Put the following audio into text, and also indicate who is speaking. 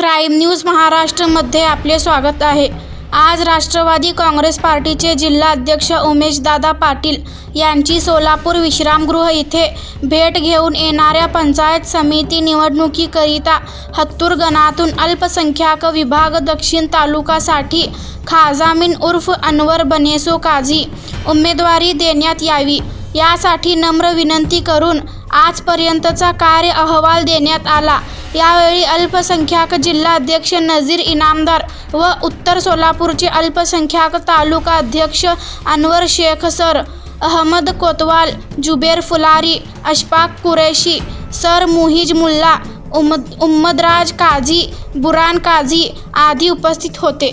Speaker 1: Crime news महाराष्ट्रमध्ये आपले स्वागत आहे. आज राष्ट्रवादी काँग्रेस पार्टीचे जिल्हा अध्यक्ष उमेशदादा पाटील यांची सोलापूर विश्रामगृह इथे भेट घेऊन येणाऱ्या पंचायत समिती निवडणुकीकरिता हत्तूर गणातून अल्पसंख्याक विभाग दक्षिण तालुकासाठी खाजामीन उर्फ अनवर बनेसो काझी उमेदवारी देण्यात यावी. यासाठी नम्र विनंती करून आजपर्यंतचा कार्य अहवाल देण्यात आला. यावेळी अल्पसंख्याक जिल्हा अध्यक्ष नझीर इनामदार व उत्तर सोलापूरचे अल्पसंख्याक तालुका अध्यक्ष अनवर शेख सर अहमद कोतवाल जुबेर फुलारी अशफाक कुरेशी सर मुहिज मुल्ला उमद उम्मदराज काझी बुरान काझी आदी उपस्थित होते.